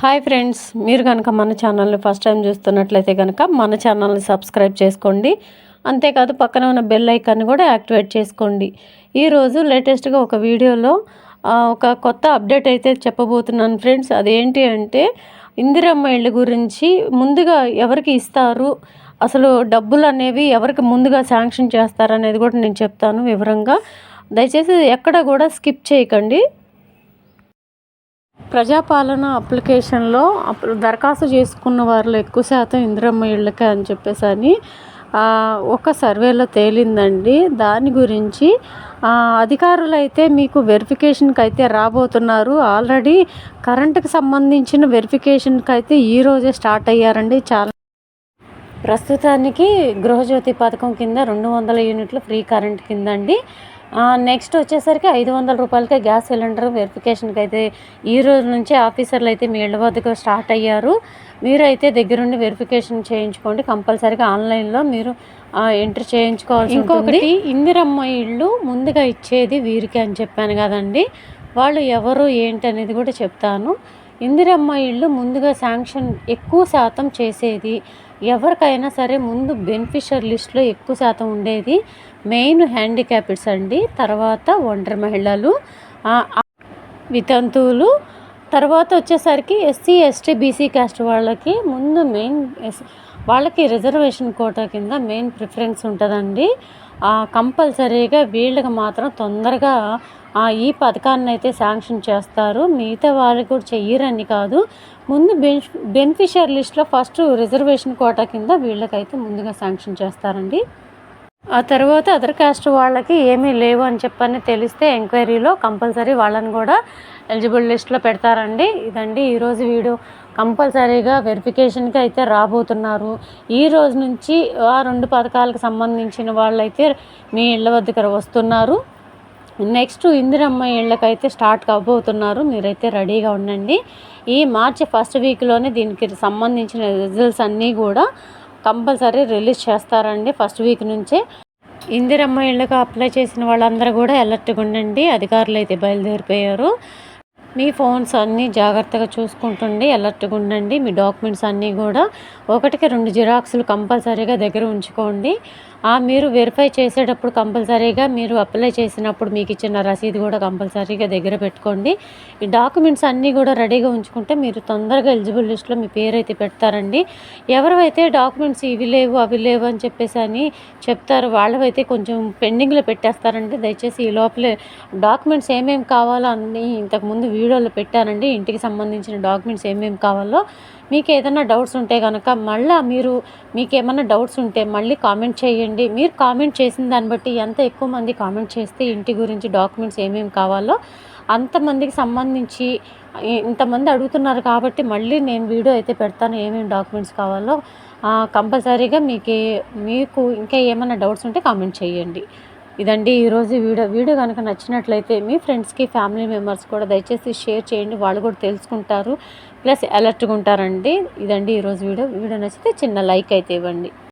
Hi friends మీరు కనుక మన ఛానల్ని ఫస్ట్ టైం చూస్తున్నట్లయితే కనుక మన ఛానల్ని సబ్స్క్రైబ్ చేసుకోండి. అంతేకాదు పక్కన ఉన్న బెల్ ఐకాన్ని కూడా యాక్టివేట్ చేసుకోండి. ఈరోజు లేటెస్ట్గా ఒక వీడియోలో ఒక కొత్త అప్డేట్ అయితే చెప్పబోతున్నాను ఫ్రెండ్స్. అదేంటి అంటే ఇందిరమ్మ ఇళ్ళ గురించి ముందుగా ఎవరికి ఇస్తారు? అసలు డబ్బులు అనేవి ఎవరికి ముందుగా శాంక్షన్ చేస్తారనేది కూడా నేను చెప్తాను వివరంగా. దయచేసి ఎక్కడ కూడా స్కిప్ చేయకండి. ప్రజాపాలన అప్లికేషన్లో దరఖాస్తు చేసుకున్న వారిలో ఎక్కువ శాతం ఇందిరమ్మ ఇళ్ళకే అని చెప్పేసి అని ఒక సర్వేలో తేలిందండి. దాని గురించి అధికారులు అయితే మీకు వెరిఫికేషన్కి అయితే రాబోతున్నారు. ఆల్రెడీ కరెంటుకి సంబంధించిన వెరిఫికేషన్కి అయితే ఈరోజే స్టార్ట్ అయ్యారండి. చాలా ప్రస్తుతానికి గృహజ్యోతి పథకం కింద రెండు వందల యూనిట్లు ఫ్రీ కరెంట్ కింద అండి నెక్స్ట్ వచ్చేసరికి ఐదు వందల రూపాయలకే గ్యాస్ సిలిండర్ వెరిఫికేషన్కి అయితే ఈ రోజు నుంచి ఆఫీసర్లు అయితే మీ ఇళ్ళ వద్దకు స్టార్ట్ అయ్యారు. మీరు అయితే దగ్గరుండి వెరిఫికేషన్ చేయించుకోండి. కంపల్సరీగా ఆన్లైన్లో మీరు ఎంటర్ చేయించుకోవాల్సి ఇంకొకటి ఇందిరమ్మ ఇళ్ళు ముందుగా ఇచ్చేది వీరికి అని చెప్పాను కదండి. వాళ్ళు ఎవరు ఏంటి అనేది కూడా చెప్తాను. ఇందిరమ్మ ఇళ్ళు ముందుగా శాంక్షన్ ఎక్కువ శాతం చేసేది. ఎవరికైనా సరే ముందు బెనిఫిషియర్ లిస్ట్లో ఎక్కువ శాతం ఉండేది. మెయిన్ హ్యాండిక్యాప్డ్స్ అండి. తర్వాత ఒంటరి మహిళలు వితంతువులు. తర్వాత వచ్చేసరికి ఎస్సీ ఎస్టీ బీసీ క్యాస్ట్ వాళ్ళకి ముందు మెయిన్ వాళ్ళకి రిజర్వేషన్ కోటా కింద మెయిన్ ప్రిఫరెన్స్ ఉంటుందండి. కంపల్సరీగా వీళ్ళకి మాత్రం తొందరగా ఈ పథకాన్ని అయితే శాంక్షన్ చేస్తారు. మిగతా వాళ్ళకి కూడా చెయ్యరని కాదు. ముందు బెనిఫి బెనిఫిషియర్ లిస్ట్లో ఫస్ట్ రిజర్వేషన్ కోటా కింద వీళ్ళకైతే ముందుగా శాంక్షన్ చేస్తారండి. ఆ తర్వాత అదర్ కాస్ట్ వాళ్ళకి ఏమీ లేవు అని చెప్పని తెలిస్తే ఎంక్వైరీలో కంపల్సరీ వాళ్ళని కూడా ఎలిజిబుల్ లిస్ట్లో పెడతారండి. ఇదండి ఈరోజు వీడియో కంపల్సరీగా వెరిఫికేషన్కి అయితే రాబోతున్నారు. ఈ రోజు నుంచి ఆ రెండు పథకాలకు సంబంధించిన వాళ్ళైతే మీ ఇళ్ళ వద్దకు వస్తున్నారు. నెక్స్ట్ ఇందిరమ్మ ఇళ్ళకైతే స్టార్ట్ కాబోతున్నారు. మీరైతే రెడీగా ఉండండి. ఈ మార్చి ఫస్ట్ వీక్లోనే దీనికి సంబంధించిన రిజల్ట్స్ అన్నీ కూడా కంపల్సరీ రిలీజ్ చేస్తారండి ఫస్ట్ వీక్ నుంచే. ఇందిరమ్మ ఇళ్ళకు అప్లై చేసిన వాళ్ళందరూ కూడా అలర్ట్గా ఉండండి. అధికారులు అయితే బయలుదేరిపోయారు. మీ ఫోన్స్ అన్నీ జాగ్రత్తగా చూసుకుంటుండి అలర్ట్గా ఉండండి. మీ డాక్యుమెంట్స్ అన్నీ కూడా ఒకటికి రెండు జిరాక్స్లు కంపల్సరీగా దగ్గర ఉంచుకోండి. మీరు వెరిఫై చేసేటప్పుడు కంపల్సరీగా మీరు అప్లై చేసినప్పుడు మీకు ఇచ్చిన రసీదు కూడా కంపల్సరీగా దగ్గర పెట్టుకోండి. ఈ డాక్యుమెంట్స్ అన్నీ కూడా రెడీగా ఉంచుకుంటే మీరు తొందరగా ఎలిజిబుల్ లిస్ట్లో మీ పేరు అయితే పెడతారండి. ఎవరైతే డాక్యుమెంట్స్ ఇవి లేవు అవి లేవు అని చెప్పేసి అని చెప్తారు వాళ్ళవైతే కొంచెం పెండింగ్లో పెట్టేస్తారండి. దయచేసి ఈ లోపలే డాక్యుమెంట్స్ ఏమేమి కావాలో అన్నీ ఇంతకుముందు వీడియోలో పెట్టానండి. ఇంటికి సంబంధించిన డాక్యుమెంట్స్ ఏమేమి కావాలో మీకు ఏదైనా డౌట్స్ ఉంటే కనుక మళ్ళీ మీరు మీకు ఏమైనా డౌట్స్ ఉంటే మళ్ళీ కామెంట్ చేయండి. చేయండి మీరు కామెంట్ చేసిన దాన్ని బట్టి ఎంత ఎక్కువ మంది కామెంట్ చేస్తే ఇంటి గురించి డాక్యుమెంట్స్ ఏమేమి కావాలో అంతమందికి సంబంధించి ఇంతమంది అడుగుతున్నారు కాబట్టి మళ్ళీ నేను వీడియో అయితే పెడతాను ఏమేమి డాక్యుమెంట్స్ కావాలో. కంపల్సరీగా మీకు మీకు ఇంకా ఏమైనా డౌట్స్ ఉంటే కామెంట్ చేయండి. ఇదండి ఈరోజు వీడియో. వీడియో కనుక నచ్చినట్లయితే మీ ఫ్రెండ్స్కి ఫ్యామిలీ మెంబర్స్ కూడా దయచేసి షేర్ చేయండి. వాళ్ళు కూడా తెలుసుకుంటారు. ప్లస్ అలర్ట్గా ఉంటారండి. ఇదండి ఈరోజు వీడియో. వీడియో నచ్చితే చిన్న లైక్ అయితే ఇవ్వండి.